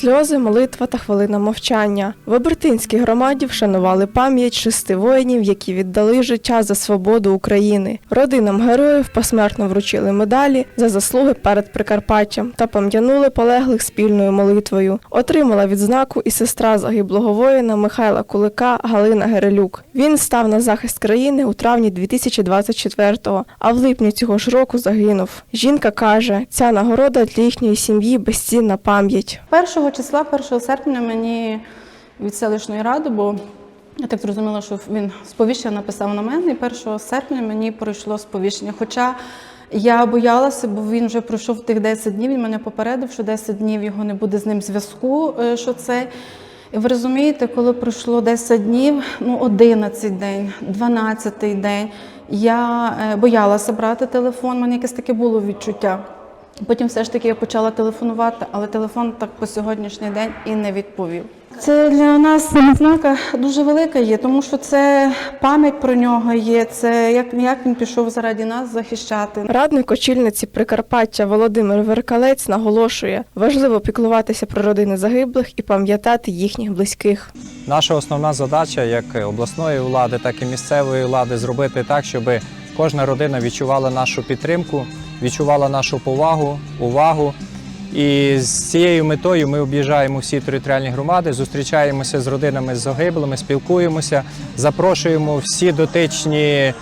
Сльози, молитва та хвилина мовчання. В Обертинській громаді вшанували пам'ять шести воїнів, які віддали життя за свободу України. Родинам героїв посмертно вручили медалі за заслуги перед Прикарпаттям та пам'янули полеглих спільною молитвою. Отримала відзнаку і сестра загиблого воїна Михайла Кулика Галина Герелюк. Він став на захист країни у травні 2024-го, а в липні цього ж року загинув. Жінка каже, ця нагорода для їхньої сім'ї безцінна пам'ять. 1 числа, 1 серпня мені від селищної ради, бо я так зрозуміла, що він сповіщення написав на мене, і 1 серпня мені пройшло сповіщення. Хоча я боялася, бо він вже пройшов тих 10 днів, він мене попередив, що 10 днів його не буде з ним зв'язку, е, що це. І ви розумієте, коли пройшло 10 днів, ну 11 день, 12 день, я е, боялася брати телефон, у мене якесь таке було відчуття. Потім все ж таки я почала телефонувати, але телефон так по сьогоднішній день і не відповів. Це для нас знака дуже велика є, тому що це пам'ять про нього є. Це як, як він пішов заради нас захищати. Радник очільниці Прикарпаття Володимир Веркалець наголошує, важливо піклуватися про родини загиблих і пам'ятати їхніх близьких. Наша основна задача як обласної влади, так і місцевої влади зробити так, щоб кожна родина відчувала нашу підтримку, відчувала нашу повагу, увагу. І з цією метою ми об'їжджаємо всі територіальні громади, зустрічаємося з родинами з загиблими, спілкуємося, запрошуємо всі дотичні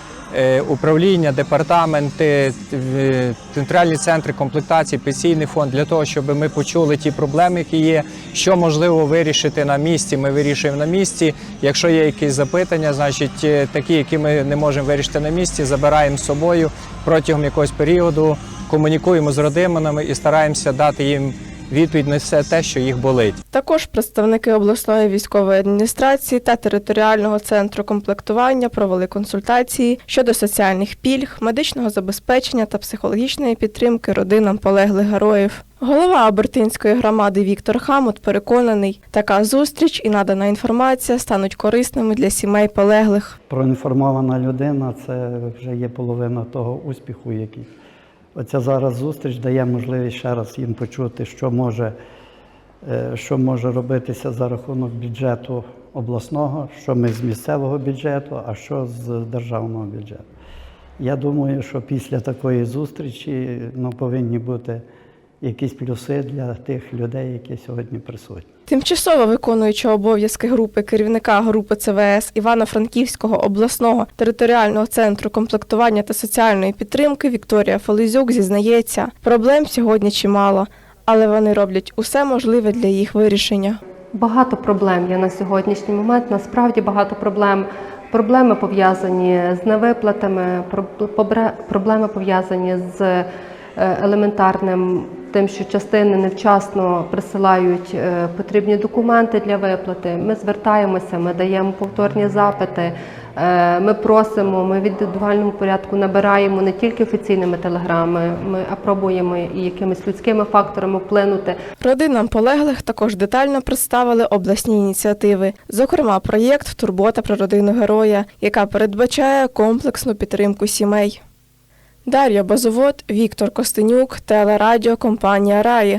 управління, департаменти, е, центральні центри комплектації, пенсійний фонд для того, щоб ми почули ті проблеми, які є, що можливо вирішити на місці. Ми вирішуємо на місці. Якщо є якісь запитання, значить е, такі, які ми не можемо вирішити на місці, забираємо з собою протягом якогось періоду, комунікуємо з родинами і стараємося дати їм відповідь на все те, що їх болить. Також представники обласної військової адміністрації та територіального центру комплектування провели консультації щодо соціальних пільг, медичного забезпечення та психологічної підтримки родинам полеглих героїв. Голова Абертинської громади Віктор Хамут переконаний, така зустріч і надана інформація стануть корисними для сімей полеглих. Проінформована людина це вже є половина того успіху, який. Оця зараз зустріч дає можливість ще раз їм почути, що може, е, що може робитися за рахунок бюджету обласного, що ми з місцевого бюджету, а що з державного бюджету. Я думаю, що після такої зустрічі ну, повинні бути якісь плюси для тих людей, які сьогодні присутні. Тимчасово виконуюча обов'язки групи керівника групи ЦВС Івано-Франківського обласного територіального центру комплектування та соціальної підтримки Вікторія Фелезюк зізнається, проблем сьогодні чимало, але вони роблять усе можливе для їх вирішення. Багато проблем є на сьогоднішній момент. Насправді багато проблем. Проблеми пов'язані з невиплатами, про- проблеми пов'язані з е, елементарним тим, що частини невчасно присилають е, потрібні документи для виплати. Ми звертаємося, ми даємо повторні запити. е, Ми просимо, ми в індивідуальному порядку набираємо не тільки офіційними телеграми, ми пробуємо і якимись людськими факторами вплинути. Родинам полеглих також детально представили обласні ініціативи, зокрема, проєкт Турбота про родину героя, яка передбачає комплексну підтримку сімей. Дар'я Базовод, Віктор Костенюк, телерадіо компанія Раї.